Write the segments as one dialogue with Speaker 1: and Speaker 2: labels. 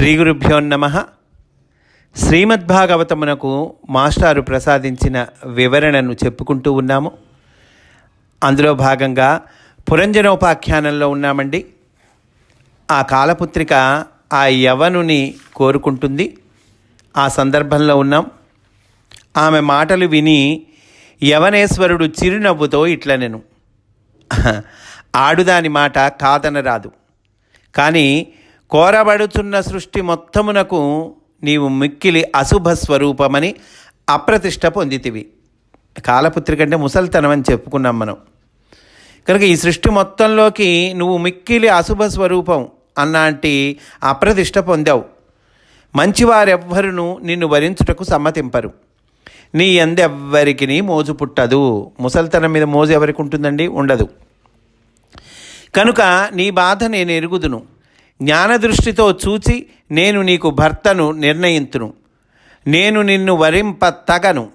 Speaker 1: శ్రీ గురుభ్యో నమ. శ్రీమద్భాగవతమునకు మాస్టారు ప్రసాదించిన వివరణను చెప్పుకుంటూ ఉన్నాము. అందులో భాగంగా పురంజనోపాఖ్యానంలో ఉన్నామండి. ఆ కాలపుత్రిక ఆ యవనుని కోరుకుంటుంది. ఆ సందర్భంలో ఉన్నాం. ఆమె మాటలు విని యవనేశ్వరుడు చిరునవ్వుతో ఇట్ల నేను. ఆడుదాని మాట కాదనరాదు. కానీ కోరబడుచున్న సృష్టి మొత్తమునకు నీవు మిక్కిలి అశుభ స్వరూపమని అప్రతిష్ట పొందితివి. కాలపుత్రి కంటే ముసలితనం అని చెప్పుకున్నాం మనం. కనుక ఈ సృష్టి మొత్తంలోకి నువ్వు మిక్కిలి అశుభ స్వరూపం అన్నాంటి అప్రతిష్ట పొందావు. మంచివారెవ్వరును నిన్ను వరించుటకు సమ్మతింపరు. నీ ఎందెవ్వరికి మోజు పుట్టదు. ముసలితనం మీద మోజు ఎవరికి ఉంటుందండి? ఉండదు. కనుక నీ బాధ నేను ఎరుగుదును. జ్ఞానదృష్టితో చూచి నేను నీకు భర్తను నిర్ణయింతును. నేను నిన్ను వరింప తగను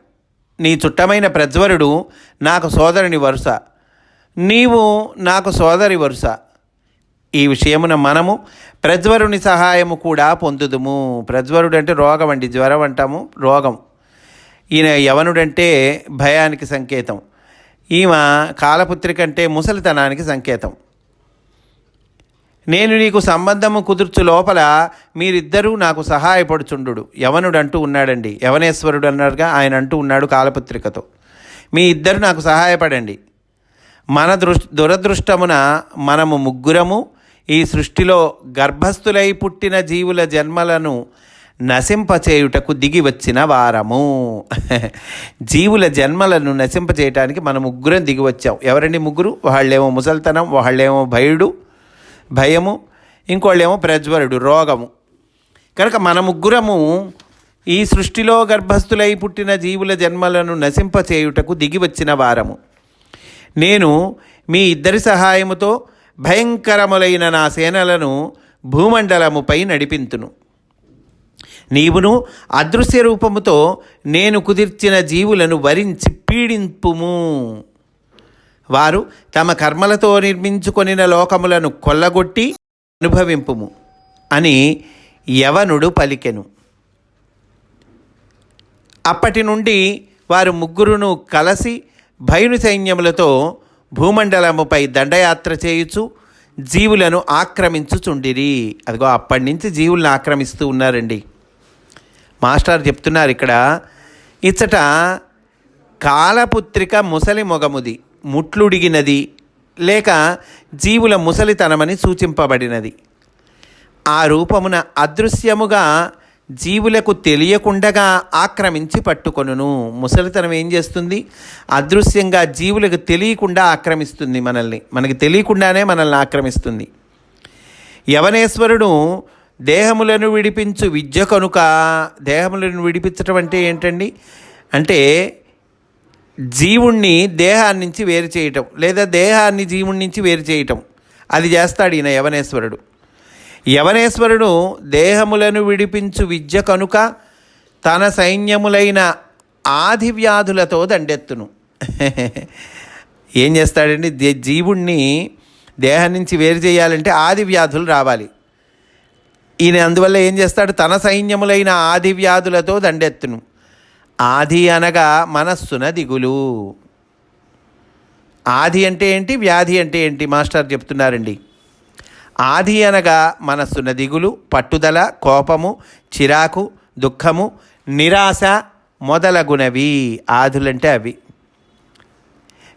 Speaker 1: నీ చుట్టమైన ప్రజ్వరుడు నాకు సోదరుని వరుస. నీవు నాకు సోదరి వరుస. ఈ విషయమున మనము ప్రజ్వరుని సహాయము కూడా పొందుదుము. ప్రజ్వరుడు అంటే రోగం అండి. జ్వరం అంటాము రోగం. ఈయన యవనుడంటే భయానికి సంకేతం. ఈమె కాలపుత్రి కంటే ముసలితనానికి సంకేతం. నేను నీకు సంబంధము కుదుర్చు లోపల మీరిద్దరూ నాకు సహాయపడుచుండు యవనుడు అంటూ ఉన్నాడండి. యవనేశ్వరుడు అన్నాడుగా ఆయన అంటూ ఉన్నాడు కాలపత్రికతో. మీ ఇద్దరు నాకు సహాయపడండి. మన దృష్ దురదృష్టమున మనము ముగ్గురము ఈ సృష్టిలో గర్భస్థులై పుట్టిన జీవుల జన్మలను నశింపచేయుటకు దిగి వచ్చిన వారము. జీవుల జన్మలను నశింపచేయటానికి మనం ముగ్గురం దిగి వచ్చాం. ఎవరండి ముగ్గురు? వాళ్ళేమో ముసల్తనం వాళ్ళేమో భయుడు భయము ఇంకోళ్ళేమో ప్రజ్వరుడు రోగము. కనుక మన ముగ్గురము ఈ సృష్టిలో గర్భస్థులై పుట్టిన జీవుల జన్మలను నశింపచేయుటకు దిగి వచ్చిన వారము. నేను మీ ఇద్దరి సహాయముతో భయంకరములైన నా సేనలను భూమండలముపై నడిపింతును. నీవును అదృశ్య రూపముతో నేను కుదిర్చిన జీవులను వరించి పీడింపుము. వారు తమ కర్మలతో నిర్మించుకొనిన లోకములను కొల్లగొట్టి అనుభవింపుము అని యవనుడు పలికెను. అప్పటి నుండి వారు ముగ్గురును కలసి భయను సైన్యములతో భూమండలముపై దండయాత్ర చేయుచు జీవులను ఆక్రమించుచుండిరి. అదిగో అప్పటి నుంచి జీవులను ఆక్రమిస్తూ ఉన్నారండి. మాస్టర్ చెప్తున్నారు ఇక్కడ ఇచ్చట కాలపుత్రిక ముసలి మొగముది. ముట్లుడిగినది లేక జీవుల ముసలితనమని సూచింపబడినది. ఆ రూపమున అదృశ్యముగా జీవులకు తెలియకుండగా ఆక్రమించి పట్టుకొనును. ముసలితనం ఏం చేస్తుంది? అదృశ్యంగా జీవులకు తెలియకుండా ఆక్రమిస్తుంది మనల్ని. మనకి తెలియకుండానే మనల్ని ఆక్రమిస్తుంది. యవనేశ్వరుడు దేహములను విడిపించు విద్య కనుక దేహములను విడిపించటం అంటే ఏంటండి? అంటే జీవుణ్ణి దేహాన్ని నుంచి వేరు చేయటం లేదా దేహాన్ని జీవుడి నుంచి వేరు చేయటం. అది చేస్తాడు ఈయన యవనేశ్వరుడు. యవనేశ్వరుడు దేహములను విడిపించు విద్య కనుక తన సైన్యములైన ఆది వ్యాధులతో దండెత్తును. ఏం చేస్తాడండి? దే- జీవుణ్ణి దేహం నుంచి వేరు చేయాలంటే ఆది వ్యాధులు రావాలి. ఈయన అందువల్ల ఏం చేస్తాడు? తన సైన్యములైన ఆది వ్యాధులతో దండెత్తును. ఆది అనగా మనస్సున దిగులు. ఆది అంటే ఏంటి? వ్యాధి అంటే ఏంటి? మాస్టర్ చెప్తున్నారండి. ఆది అనగా మనస్సున దిగులు పట్టుదల కోపము చిరాకు దుఃఖము నిరాశ మొదలగునవి. ఆదులంటే అవి.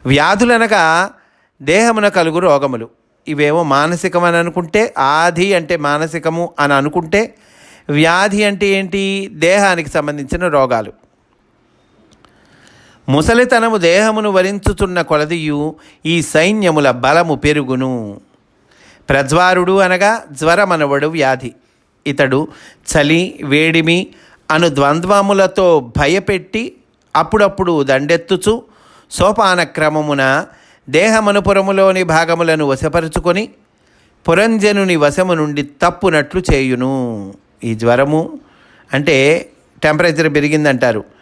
Speaker 1: వ్యాధులనగా దేహమున కలుగు రోగములు. ఇవేమో మానసికమని అనుకుంటే ఆది అంటే మానసికము అని అనుకుంటే వ్యాధి అంటే ఏంటి? దేహానికి సంబంధించిన రోగాలు. ముసలితనము దేహమును వరించుతున్న కొలదియు ఈ సైన్యముల బలము పెరుగును. ప్రజ్వారుడు అనగా జ్వరమనవడు వ్యాధి. ఇతడు చలి వేడిమి అను ద్వంద్వములతో భయపెట్టి అప్పుడప్పుడు దండెత్తుచు సోపాన క్రమమున దేహమనుపురములోని భాగములను వశపరుచుకొని పురంజనుని వశము నుండి తప్పునట్లు చేయును. ఈ జ్వరము అంటే టెంపరేచర్ పెరిగిందంటారు.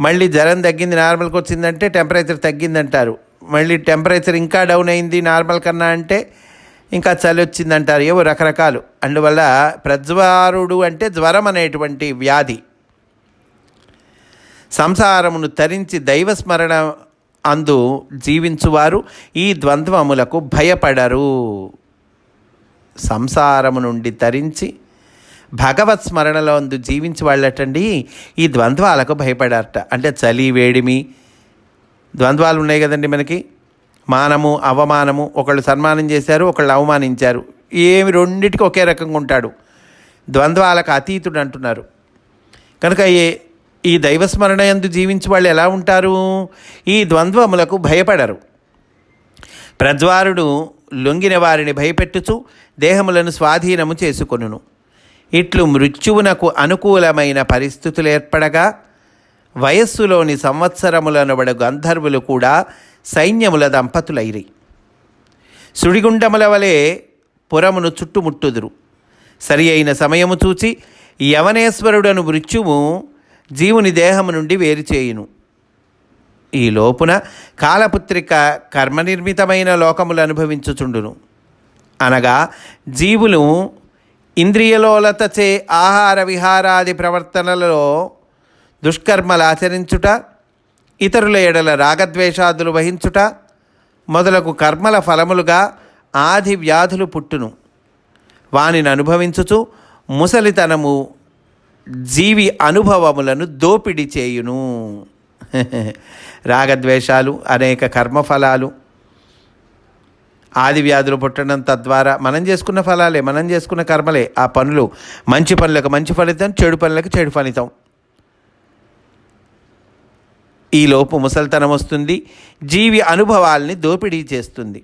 Speaker 1: మళ్ళీ జ్వరం తగ్గింది నార్మల్కి వచ్చిందంటే టెంపరేచర్ తగ్గిందంటారు. మళ్ళీ టెంపరేచర్ ఇంకా డౌన్ అయింది నార్మల్ కన్నా అంటే ఇంకా చలి వచ్చిందంటారు. ఏవో రకరకాలు. అందువల్ల ప్రజ్వారుడు అంటే జ్వరం అనేటువంటి వ్యాధి. సంసారమును తరించి దైవస్మరణ అందు జీవించువారు ఈ ద్వంద్వములకు భయపడరు. సంసారము నుండి తరించి భగవత్ స్మరణలో అందు జీవించి వాళ్ళటండి ఈ ద్వంద్వాలకు భయపడారట. అంటే చలి వేడిమి ద్వంద్వాలు ఉన్నాయి కదండి మనకి. మానము అవమానము ఒకళ్ళు సన్మానం చేశారు ఒకళ్ళు అవమానించారు. ఏమి రెండిటికి ఒకే రకంగా ఉంటాడు. ద్వంద్వాలకు అతీతుడు అంటున్నారు. కనుక ఏ ఈ దైవస్మరణ ఎందు జీవించి వాళ్ళు ఎలా ఉంటారు? ఈ ద్వంద్వములకు భయపడరు. ప్రజ్వారుడు లొంగిన వారిని భయపెట్టుచు దేహములను స్వాధీనము చేసుకొనును. ఇట్లు మృత్యువునకు అనుకూలమైన పరిస్థితులు ఏర్పడగా వయస్సులోని సంవత్సరములనబడు గంధర్వులు కూడా సైన్యముల దంపతులైరి. సుడిగుండముల వలె పురమును చుట్టుముట్టుదురు. సరి అయిన సమయము చూచి యవనేశ్వరుడను మృత్యువు జీవుని దేహము నుండి వేరు చేయును. ఈ లోపున కాలపుత్రిక కర్మనిర్మితమైన లోకములు అనుభవించుచుండును. అనగా జీవులు ఇంద్రియలోలతచే ఆహార విహారాది ప్రవర్తనలలో దుష్కర్మలు ఆచరించుట ఇతరుల ఎడల రాగద్వేషాదులు వహించుట మొదలగు కర్మల ఫలములుగా ఆది వ్యాధులు పుట్టును. వానిని అనుభవించుచు ముసలితనము జీవి అనుభవములను దోపిడి చేయును. రాగద్వేషాలు అనేక కర్మఫలాలు ఆది వ్యాధులు పుట్టడం తద్వారా మనం చేసుకున్న ఫలాలే మనం చేసుకున్న కర్మలే ఆ పనులు మంచి పనులకు మంచి ఫలితం చెడు పనులకు చెడు ఫలితం. ఈ లోపు ముసల్తనం వస్తుంది జీవి అనుభవాల్ని దోపిడీ చేస్తుంది.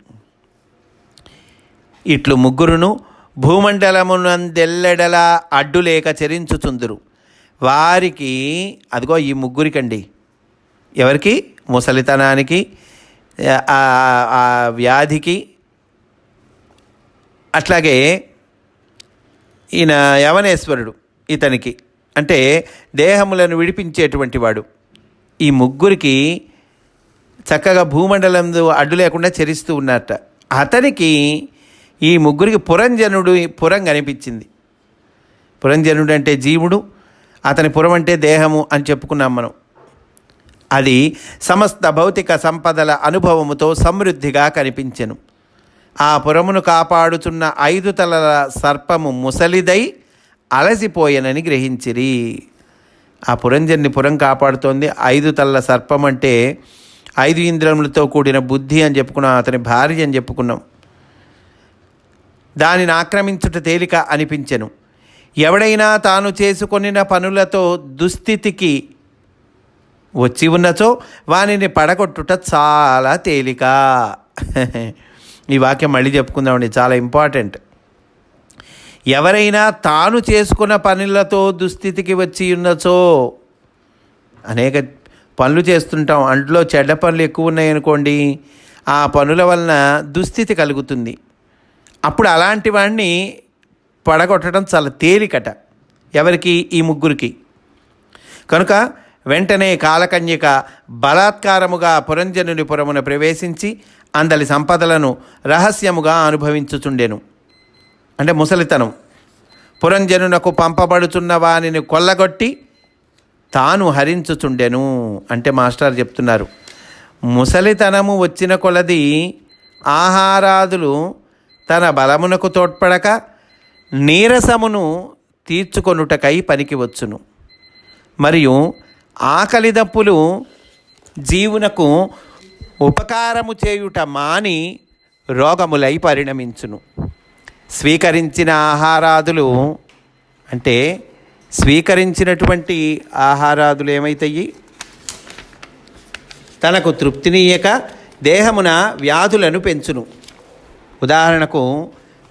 Speaker 1: ఇట్లు ముగ్గురును భూమండలమునందెల్లెడలా అడ్డులేక చరించుచుందురు. వారికి అదిగో ఈ ముగ్గురికండి ఎవరికి? ముసలితనానికి ఆ వ్యాధికి అట్లాగే ఈయన యవనేశ్వరుడు ఇతనికి అంటే దేహములను విడిపించేటువంటి వాడు. ఈ ముగ్గురికి చక్కగా భూమండలం అడ్డు లేకుండా చరిస్తూ ఉన్నట్ట అతనికి ఈ ముగ్గురికి పురంజనుడు పురం కనిపించింది. పురంజనుడు అంటే జీవుడు అతని పురం అంటే దేహము అని చెప్పుకున్నాం మనం. అది సమస్త భౌతిక సంపదల అనుభవముతో సమృద్ధిగా కనిపించెను. ఆ పురమును కాపాడుచున్న ఐదు తలల సర్పము ముసలిదై అలసిపోయెనని గ్రహించిరి. ఆ పురంజన్ని పురం కాపాడుతోంది. ఐదు తలల సర్పం అంటే ఐదు ఇంద్రములతో కూడిన బుద్ధి అని చెప్పుకున్నాం అతని భార్య అని చెప్పుకున్నాం. దానిని ఆక్రమించుట తేలిక అనిపించెను. ఎవడైనా తాను చేసుకొనిన పనులతో దుస్థితికి వచ్చి ఉన్నచో వానిని పడగొట్టుట చాలా తేలిక. ఈ వాక్యం మళ్ళీ చెప్పుకుందామండి. చాలా ఇంపార్టెంట్. ఎవరైనా తాను చేసుకున్న పనులతో దుస్థితికి వచ్చి ఉన్నచో అనేక పనులు చేస్తుంటాం. అంట్లో చెడ్డ పనులు ఎక్కువ ఉన్నాయనుకోండి ఆ పనుల వలన దుస్థితి కలుగుతుంది. అప్పుడు అలాంటి వాడిని పడగొట్టడం చాలా తేలికట ఎవరికి? ఈ ముగ్గురికి. కనుక వెంటనే కాలకన్యక బలాత్కారముగా పురంజనుని పురమున ప్రవేశించి అందలి సంపదలను రహస్యముగా అనుభవించుచుండెను. అంటే ముసలితనం. పురంజనునకు పంపబడుచున్న వానిని కొల్లగొట్టి తాను హరించుచుండెను అంటే మాస్టర్ చెప్తున్నారు. ముసలితనము వచ్చిన కొలది ఆహారాదులు తన బలమునకు తోడ్పడక నీరసమును తీర్చుకొనుటకై పనికి వచ్చును. మరియు ఆకలిదప్పులు జీవునకు ఉపకారము చేయుట మాని రోగములై పరిణమించును. స్వీకరించిన ఆహారాదులు అంటే స్వీకరించినటువంటి ఆహారాదులు ఏమైతాయి తనకు తృప్తినీయక దేహమున వ్యాధులను పెంచును. ఉదాహరణకు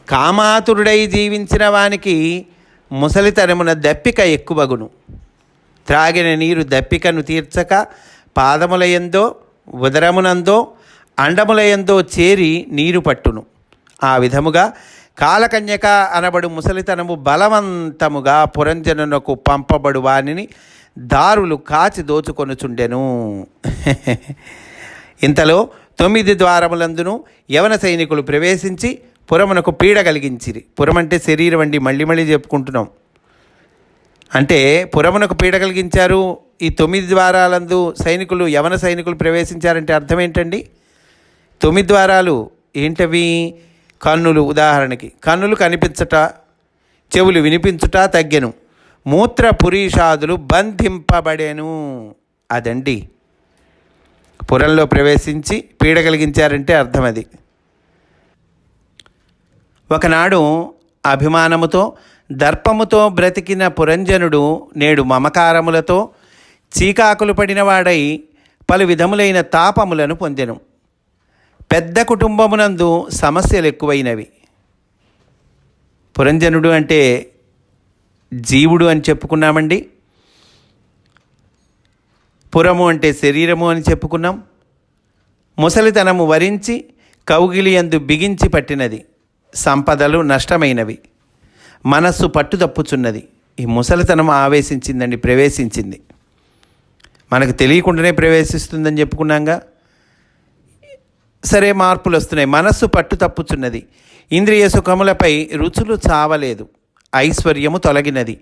Speaker 1: కామాతురుడై జీవించిన వానికి ముసలితనమున దప్పిక ఎక్కువగును. త్రాగిన నీరు దప్పికను తీర్చక పాదములయందో ఉదరమునందో అండములయందో చేరి నీరు పట్టును. ఆ విధముగా కాలకన్యక అనబడు ముసలితనము బలవంతముగా పురంజనునకు పంపబడు వానిని దారులు కాచి దోచుకొనుచుండెను. ఇంతలో తొమ్మిది ద్వారములందును యవన సైనికులు ప్రవేశించి పురమునకు పీడ కలిగించిరి. పురం అంటే శరీరం అండి మళ్ళీ మళ్ళీ చెప్పుకుంటున్నాం. అంటే పురమునకు పీడ కలిగించారు? ఈ తొమ్మిది ద్వారాలందు సైనికులు యవన సైనికులు ప్రవేశించారంటే అర్థం ఏంటండి తొమ్మిది ద్వారాలు ఏంటవి? కన్నులు. ఉదాహరణకి కన్నులు కనిపించట చెవులు వినిపించుట తగ్గెను. మూత్ర పురీషాదులు బంధింపబడేను. అదండి. పురంలో ప్రవేశించి పీడ కలిగించారంటే అర్థం అది ఒకనాడు అభిమానముతో దర్పముతో బ్రతికిన పురంజనుడు నేడు మమకారములతో చీకాకులు పడినవాడై పలు విధములైన తాపములను పొందెను. పెద్ద కుటుంబమునందు సమస్యలు ఎక్కువైనవి. పురంజనుడు అంటే జీవుడు అని చెప్పుకున్నామండి. పురము అంటే శరీరము అని చెప్పుకున్నాం. ముసలితనము వరించి కౌగిలియందు బిగించి పట్టినది. సంపదలు నష్టమైనవి. మనస్సు పట్టు తప్పుచున్నది ఈ ముసలితనం ఆవేశించిందండి ప్రవేశించింది. మనకు తెలియకుండానే ప్రవేశిస్తుందని చెప్పుకున్నాగా. సరే మార్పులు వస్తున్నాయి. మనస్సు పట్టు తప్పుచున్నది. ఇంద్రియ సుఖములపై రుచులు చావలేదు. ఐశ్వర్యము తొలగినది.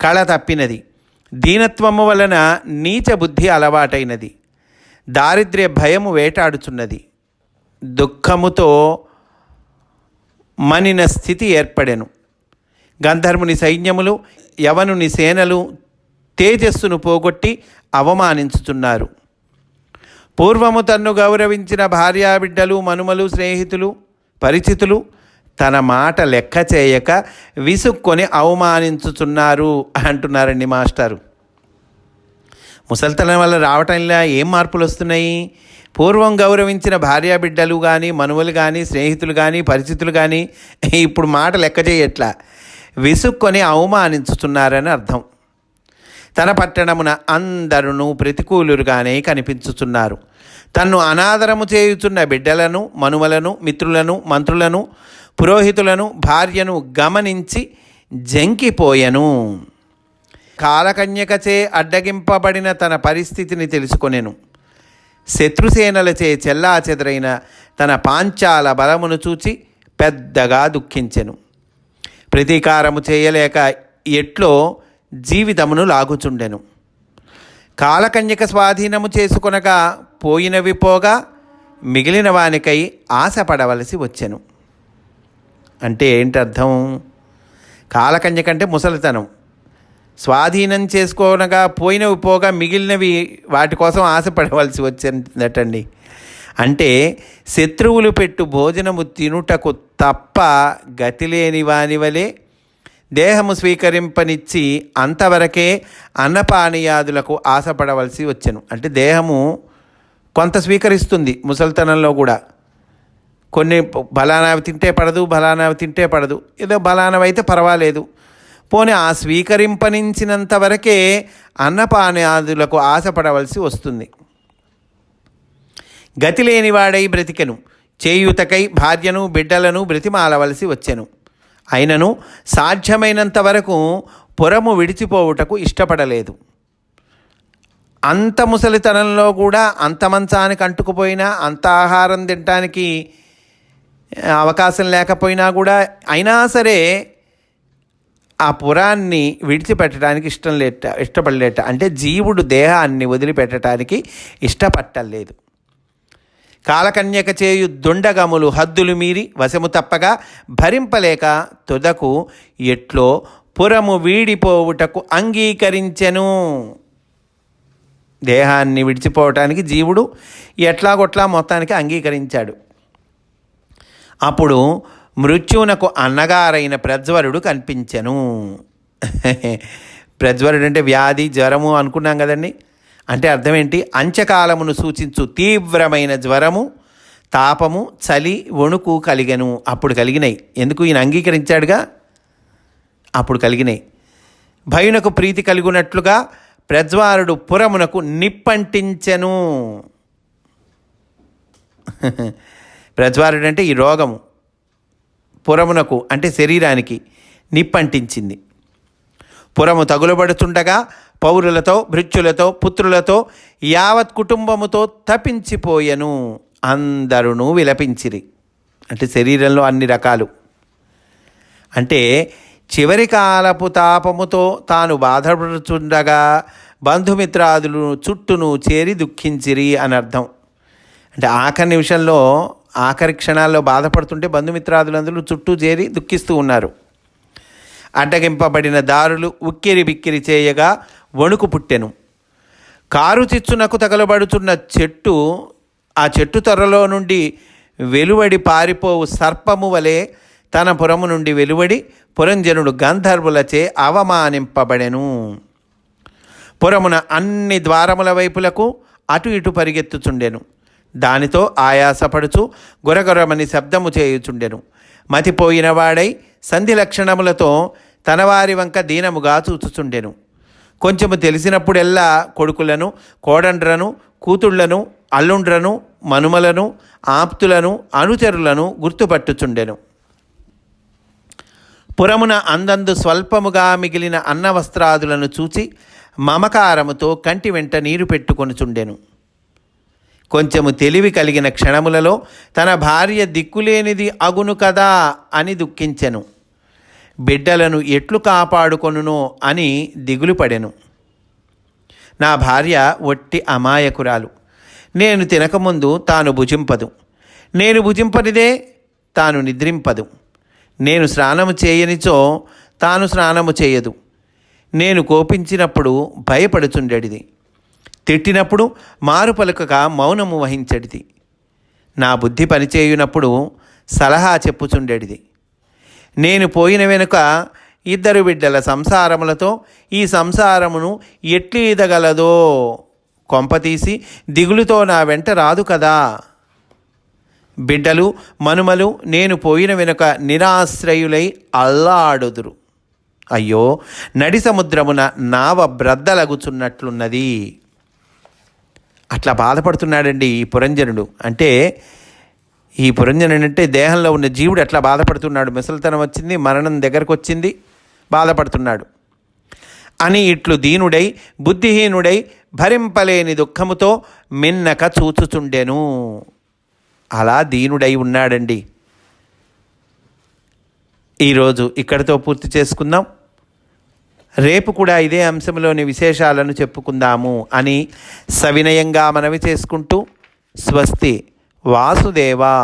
Speaker 1: కళ తప్పినది. దీనత్వము వలన నీచ బుద్ధి అలవాటైనది. దారిద్ర్య భయము వేటాడుచున్నది. దుఃఖముతో మనిన స్థితి ఏర్పడెను. గంధర్వుని సైన్యములు యవనుని సేనలు తేజస్సును పోగొట్టి అవమానించుతున్నారు. పూర్వము తన్ను గౌరవించిన భార్యాబిడ్డలు మనుమలు స్నేహితులు పరిచితులు తన మాట లెక్క చేయక విసుక్కొని అవమానించుతున్నారు అంటున్నారండి మాస్టారు. ముసల్తనం వల్ల రావటంలా ఏం మార్పులు వస్తున్నాయి? పూర్వం గౌరవించిన భార్యాబిడ్డలు కానీ మనువులు కానీ స్నేహితులు కానీ పరిచితులు కానీ ఇప్పుడు మాట లెక్క చేయట్లా. విసుక్కొని అవమానించుతున్నారని అర్థం. తన పట్టణమున అందరును ప్రతికూలురుగానే కనిపించుచున్నారు. తన్ను అనాదరము చేయుచున్న బిడ్డలను మనుమలను మిత్రులను మంత్రులను పురోహితులను భార్యను గమనించి జంకిపోయెను. కాలకన్యకచే అడ్డగింపబడిన తన పరిస్థితిని తెలుసుకొనెను. శత్రుసేనలచే చెల్లా చెదరైన తన పాంచాల బలమును చూచి పెద్దగా దుఃఖించెను. ప్రతీకారము చేయలేక ఎట్లో జీవితమును లాగుచుండెను. కాలకన్యక స్వాధీనము చేసుకొనగా పోయినవి పోగా మిగిలిన వానికై ఆశపడవలసి వచ్చెను. అంటే ఏంటి అర్థం కాలకన్యక ముసలితనం. స్వాధీనం చేసుకోనగా పోయినవి పోగా మిగిలినవి వాటి కోసం ఆశపడవలసి వచ్చిందటండి అంటే శత్రువులు పెట్టు భోజనము తినుటకు తప్ప గతి లేని వాని వలె దేహము స్వీకరింపనిచ్చి అంతవరకే అన్నపానీయాదులకు ఆశపడవలసి వచ్చెను. అంటే దేహము కొంత స్వీకరిస్తుంది ముసలితనంలో కూడా. కొన్ని బలానావి తింటే పడదు బలానావి తింటే పడదు. ఏదో బలానవైతే పర్వాలేదు. పోనీ ఆ స్వీకరింపనించినంత వరకే అన్నపానాదులకు ఆశపడవలసి వస్తుంది. గతి లేనివాడై బ్రతికెను. చేయుతకై భార్యను బిడ్డలను బ్రతిమాలవలసి వచ్చెను. అయినను సాధ్యమైనంత వరకు పురము విడిచిపోవుటకు ఇష్టపడలేదు. అంత ముసలితనంలో కూడా అంత మంచానికి అంటుకుపోయినా అంత ఆహారం తినటానికి అవకాశం లేకపోయినా కూడా అయినా సరే ఆ పురాన్ని విడిచిపెట్టడానికి ఇష్టం లేట ఇష్టపడలేట. అంటే జీవుడు దేహాన్ని వదిలిపెట్టడానికి ఇష్టపట్టలేదు. కాలకన్యక చేయు దుండగములు హద్దులు మీరి వశము తప్పగా భరింపలేక తుదకు ఎట్లో పురము వీడిపోవుటకు అంగీకరించెను. దేహాన్ని విడిచిపోవటానికి జీవుడు ఎట్లాగొట్లా మొత్తానికి అంగీకరించాడు. అప్పుడు మృత్యువునకు అన్నగారైన ప్రజ్వరుడు కనిపించెను. ప్రజ్వరుడు అంటే వ్యాధి జ్వరము అనుకున్నాం కదండి. అంటే అర్థం ఏంటి అంత్యకాలమును సూచించు తీవ్రమైన జ్వరము తాపము చలి వణుకు కలిగను. అప్పుడు కలిగినాయి ఎందుకు ఈయన అంగీకరించాడుగా? అప్పుడు కలిగినాయి భయునకు ప్రీతి కలుగునట్లుగా ప్రజ్వారుడు పురమునకు నిప్పంటించెను. ప్రజ్వారుడు అంటే ఈ రోగము. పురమునకు అంటే శరీరానికి నిప్పంటించింది. పురము తగులబడుతుండగా పౌరులతో భృత్యులతో పుత్రులతో యావత్ కుటుంబముతో తపించిపోయెను. అందరును విలపించిరి. అంటే శరీరంలో అన్ని రకాలు. అంటే చివరి కాలపు తాపముతో తాను బాధపడుచుండగా బంధుమిత్రాదులు చుట్టూను చేరి దుఃఖించిరి అని అర్థం. అంటే ఆఖరి నిమిషంలో ఆఖరి క్షణాల్లో బాధపడుతుంటే బంధుమిత్రాదులందరూ చుట్టూ చేరి దుఃఖిస్తూ ఉన్నారు. అడ్డగింపబడిన దారులు ఉక్కిరి బిక్కిరి చేయగా వణుకు పుట్టెను. కారు చిచ్చునకు తగలబడుతున్న చెట్టు ఆ చెట్టు త్వరలో నుండి వెలువడి పారిపోవు సర్పము వలె తన పురము నుండి వెలువడి పురంజనుడు గంధర్వులచే అవమానింపబడెను. పురమున అన్ని ద్వారముల వైపులకు అటు ఇటు పరిగెత్తుచుండెను. దానితో ఆయాసపడుచు గురగురమని శబ్దము చేయుచుండెను. మతిపోయినవాడై సంధి లక్షణములతో తనవారి వంక దీనముగా చూచుచుండెను. కొంచెము తెలిసినప్పుడెల్లా కొడుకులను కోడండ్రను కూతుళ్ళను అల్లుండ్రను మనుమలను ఆప్తులను అనుచరులను గుర్తుపట్టుచుండెను. పురమున అందందు స్వల్పముగా మిగిలిన అన్నవస్త్రాదులను చూచి మమకారముతో కంటి వెంట నీరు పెట్టుకొనుచుండెను. కొంచెము తెలివి కలిగిన క్షణములలో తన భార్య దిక్కులేనిది అగును కదా అని దుఃఖించెను. బిడ్డలను ఎట్లు కాపాడుకొనునో అని దిగులు పడెను. నా భార్య ఒట్టి అమాయకురాలు. నేను తినకముందు తాను భుజింపదు. నేను భుజింపనిదే తాను నిద్రింపదు. నేను స్నానము చేయనిచో తాను స్నానము చేయదు. నేను కోపించినప్పుడు భయపడుచుండెడిది. తిట్టినప్పుడు మారు పలుకక మౌనము వహించడిది. నా బుద్ధి పనిచేయునప్పుడు సలహా చెప్పుచుండెడిది. నేను పోయిన వెనుక ఇద్దరు బిడ్డల సంసారములతో ఈ సంసారమును ఎట్లు ఈదగలదో కొంపతీసి దిగులుతో నా వెంట రాదు కదా. బిడ్డలు మనుమలు నేను పోయిన వెనుక నిరాశ్రయులై అల్లాడుదురు. అయ్యో నడి సముద్రమున నావ బ్రద్దలగుచున్నట్లున్నది. అట్లా బాధపడుతున్నాడండి ఈ పురంజనుడు. అంటే ఈ పురంజనుడు అంటే దేహంలో ఉన్న జీవుడు ఎట్లా బాధపడుతున్నాడు? ముసలితనం వచ్చింది మరణం దగ్గరకు వచ్చింది బాధపడుతున్నాడు. అని ఇట్లు దీనుడై బుద్ధిహీనుడై భరింపలేని దుఃఖముతో మిన్నక చూచుచుండెను. అలా దీనుడై ఉన్నాడండి. ఈరోజు ఇక్కడితో పూర్తి చేసుకుందాం. రేపు కూడా ఇదే అంశంలోని విశేషాలను చెప్పుకుందాము అని సవినయంగా మనవి చేసుకుంటూ స్వస్తి. వాసుదేవా